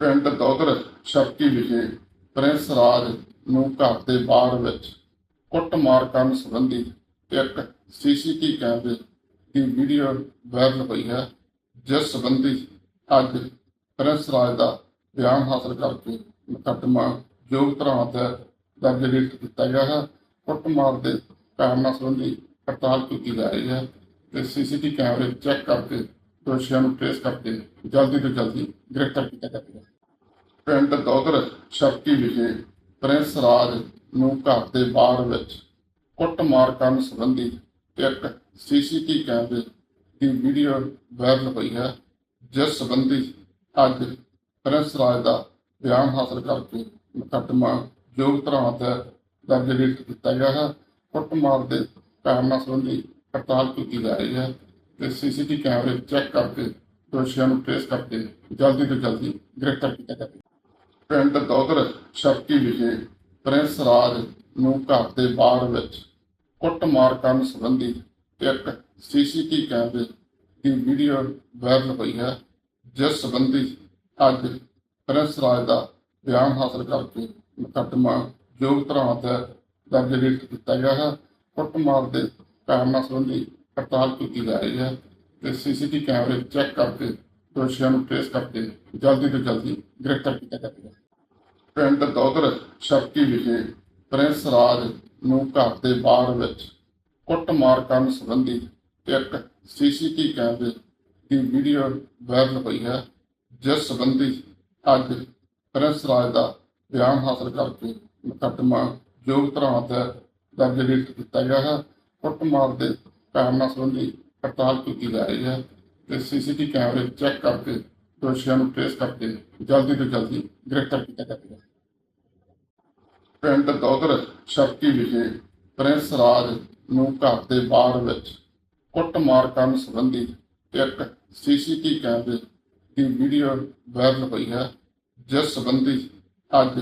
ਪਿੰਡ ਦੌਦਰ ਸ਼ਰਕੀ ਵਿਖੇ ਪ੍ਰਿੰਸ ਰਾਜ ਨੂੰ ਘਰ ਦੇ ਬਾਹਰ ਵਿੱਚ ਕੁੱਟਮਾਰ ਕਰਨ ਸੰਬੰਧੀ ਇੱਕ ਸੀਸੀਟੀ ਕੈਮਰੇ ਦੀ ਵੀਡੀਓ ਵਾਇਰਲ ਹੋਈ ਹੈ, ਜਿਸ ਸੰਬੰਧੀ ਅੱਜ ਪ੍ਰਿੰਸ ਰਾਜ ਦਾ ਬਿਆਨ ਹਾਸਲ ਕਰਕੇ ਮੁਕੱਦਮਾ ਯੋਗ ਧਾਰਾਵਾਂ ਦਾ ਦਰਜ ਲਿਖ ਦਿੱਤਾ ਗਿਆ ਹੈ। ਕੁੱਟਮਾਰ ਦੇ ਕਾਰਨਾਂ ਸੰਬੰਧੀ ਪੜਤਾਲ ਕੀਤੀ ਜਾ ਰਹੀ ਹੈ ਤੇ ਸੀਸੀਟੀ ਕੈਮਰੇ ਚੈੱਕ ਕਰਕੇ ਦੋਸ਼ੀਆਂ ਨੂੰ ਟ੍ਰੇਸ ਕਰਕੇ ਜਲਦੀ ਤੋਂ ਜਲਦੀ ਗ੍ਰਿਫਤਾਰ ਕੀਤਾ ਜਾਵੇਗਾ। ਪਿੰਡ ਦੌਦਰ ਸ਼ਰਕੀ ਵਿਖੇ ਪ੍ਰਿੰਸ ਰਾਜ ਨੂੰ ਘਰ ਦੇ ਬਾਹਰ ਵਿੱਚ ਕੁੱਟਮਾਰ ਕਰਨ ਸੰਬੰਧੀ ਇੱਕ ਸੀਸੀਟੀ ਕੈਮਰੇ ਦੀ ਵੀਡੀਓ ਵਾਇਰਲ ਹੋਈ ਹੈ, ਜਿਸ ਸੰਬੰਧੀ ਅੱਜ ਪ੍ਰਿੰਸ ਰਾਜ ਦਾ ਬਿਆਨ ਹਾਸਲ ਕਰਕੇ ਮੁਕੱਦਮਾ ਯੋਗ ਧਾਰਾਵਾਂ ਤੇ ਦਰਜ ਲਿਖ ਗਿਆ ਹੈ। ਕੁੱਟਮਾਰ ਦੇ ਕਾਰਨਾਂ ਸੰਬੰਧੀ ਪੜਤਾਲ ਕੀਤੀ ਜਾ ਰਹੀ ਹੈ। ਤੇ ਸੀਸੀਟੀ ਕੈਮਰੇ ਚੈੱਕ ਕਰਕੇ ਦੋਸ਼ੀਆਂ ਨੂੰ ਟ੍ਰੇਸ ਕਰਕੇ ਜਲਦੀ ਤੋਂ ਜਲਦੀ ਗ੍ਰਿਫਤਾਰ ਕੀਤਾ ਜਾਵੇਗਾ ਪਿੰਡ ਦੌਦਰ ਸ਼ਰਕੀ ਵਿਖੇ ਪ੍ਰਿੰਸ ਰਾਜ ਨੂੰ ਘਰ ਦੇ ਬਾਹਰ ਵਿੱਚ ਕੁੱਟਮਾਰ ਕਰਨ ਸੰਬੰਧੀ ਇੱਕ ਸੀਸੀਟੀ ਕੈਮਰੇ ਦੀ ਵੀਡੀਓ ਵਾਇਰਲ ਹੋਈ ਹੈ, ਜਿਸ ਸੰਬੰਧੀ ਅੱਜ ਪ੍ਰਿੰਸ ਰਾਜ ਦਾ ਬਿਆਨ ਹਾਸਲ ਕਰਕੇ ਮੁਕੱਦਮਾ ਯੋਗ ਧਾਰਾਵਾਂ ਤੇ ਦਰਜ ਲਿਖ ਗਿਆ ਹੈ। ਕੁੱਟਮਾਰ ਦੇ ਕਾਰਨਾਂ ਸੰਬੰਧੀ ਪੜਤਾਲ ਕੀਤੀ ਜਾ ਰਹੀ ਹੈ ਤੇ ਸੀਸੀਟੀ ਕੈਮਰੇ ਚੈੱਕ ਕਰਕੇ ਦੋਸ਼ੀਆਂ ਨੂੰ ਟ੍ਰੇਸ ਕਰਕੇ ਜਲਦੀ ਤੋਂ ਜਲਦੀ ਗ੍ਰਿਫਤਾਰ ਕੀਤਾ ਜਾਵੇਗਾ। ਪਿੰਡ ਦੌਦਰ ਸ਼ਰਕੀ ਵਿਖੇ ਪ੍ਰਿੰਸ ਰਾਜ ਨੂੰ ਘਰ ਦੇ ਬਾਹਰ ਵਿੱਚ ਕੁੱਟਮਾਰ ਕਰਨ ਸੰਬੰਧੀ ਇੱਕ ਸੀਸੀਟੀ ਕੈਮਰੇ ਦੀ ਵੀਡੀਓ ਵਾਇਰਲ ਹੋਈ ਹੈ, ਜਿਸ ਸੰਬੰਧੀ ਅੱਜ ਪ੍ਰਿੰਸ ਰਾਜ ਦਾ ਬਿਆਨ ਹਾਸਲ ਕਰਕੇ ਮੁਕੱਦਮਾ ਯੋਗ ਧਾਰਾਵਾਂ ਤੇ ਦਰਜ ਲਿਖ ਗਿਆ ਹੈ। ਕੁੱਟਮਾਰ ਦੇ ਕਾਰਨਾਂ ਸੰਬੰਧੀ ਪੜਤਾਲ ਕੀਤੀ ਜਾ ਰਹੀ ਹੈ ਤੇ ਸੀਸੀਟੀ ਕੈਮਰੇ ਚੈੱਕ ਕਰਕੇ ਦੋਸ਼ੀਆਂ ਨੂੰ ਟ੍ਰੇਸ ਕਰਕੇ ਜਲਦੀ ਤੋਂ ਜਲਦੀ ਗ੍ਰਿਫਤਾਰ ਕੀਤਾ ਜਾਵੇਗਾ। ਪਿੰਡ ਦੌਦਰ ਸ਼ਰਕੀ ਵਿਖੇ ਪ੍ਰਿੰਸ ਰਾਜ ਨੂੰ ਘਰ ਦੇ ਬਾਹਰ ਵਿੱਚ ਕੁੱਟਮਾਰ ਕਰਨ ਸੰਬੰਧੀ ਇੱਕ ਸੀਸੀਟੀ ਕੈਮਰੇ ਦੀ ਵੀਡੀਓ ਵਾਇਰਲ ਹੋਈ ਹੈ, ਜਿਸ ਸੰਬੰਧੀ ਅੱਜ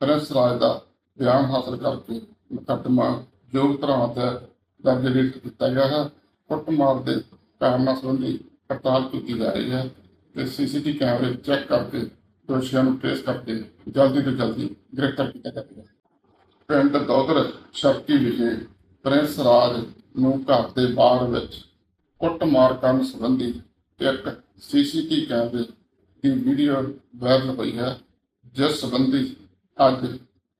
ਪ੍ਰਿੰਸ ਰਾਜ ਦਾ ਬਿਆਨ ਹਾਸਲ ਕਰਕੇ ਮੁਕੱਦਮਾ ਯੋਗ ਤਰ੍ਹਾਂ ਤੇ ਦਰਜ ਲਿਖ ਗਿਆ ਹੈ। ਕੁੱਟਮਾਰ ਦੇ ਕਾਰਨਾਂ ਸੰਬੰਧੀ ਪੜਤਾਲ ਕੀਤੀ ਜਾ ਰਹੀ ਹੈ ਤੇ ਸੀਸੀਟੀ ਕੈਮਰੇ ਚੈੱਕ ਕਰਕੇ ਦੋਸ਼ੀਆਂ ਨੂੰ ਟ੍ਰੇਸ ਕਰਕੇ ਜਲਦੀ ਤੋਂ ਜਲਦੀ ਗ੍ਰਿਫਤਾਰ ਕੀਤਾ ਜਾਵੇਗਾ ਪਿੰਡ ਦੌਦਰ ਸ਼ਰਕੀ ਵਿਖੇ ਪ੍ਰਿੰਸ ਰਾਜ ਨੂੰ ਘਰ ਦੇ ਬਾਹਰ ਵਿੱਚ ਕੁੱਟਮਾਰ ਕਰਨ ਸੰਬੰਧੀ ਇੱਕ ਸੀਸੀਟੀ ਕੈਮਰੇ ਦੀ ਵੀਡੀਓ ਵਾਇਰਲ ਹੋਈ ਹੈ, ਜਿਸ ਸੰਬੰਧੀ ਅੱਜ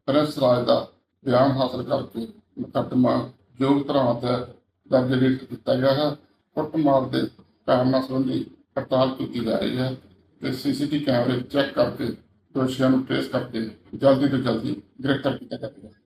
ਪ੍ਰਿੰਸ ਰਾਜ ਦਾ ਬਿਆਨ ਹਾਸਲ ਕਰਕੇ ਮੁਕੱਦਮਾ ਯੋਗ ਧਾਰਾਵਾਂ ਤੇ ਦਰਜ ਲਿਖ ਦਿੱਤਾ ਗਿਆ ਹੈ, ਕੁੱਟਮਾਰ ਦੇ ਕਾਰਨਾਂ ਸੰਬੰਧੀ ਪੜਤਾਲ ਕੀਤੀ ਜਾ ਰਹੀ ਹੈ ਤੇ ਸੀਸੀਟੀ ਕੈਮਰੇ ਚੈੱਕ ਕਰਕੇ ਦੋਸ਼ੀਆਂ ਨੂੰ ਟ੍ਰੇਸ ਕਰਕੇ ਜਲਦੀ ਤੋਂ ਜਲਦੀ ਗ੍ਰਿਫਤਾਰ ਕੀਤਾ ਜਾਵੇਗਾ।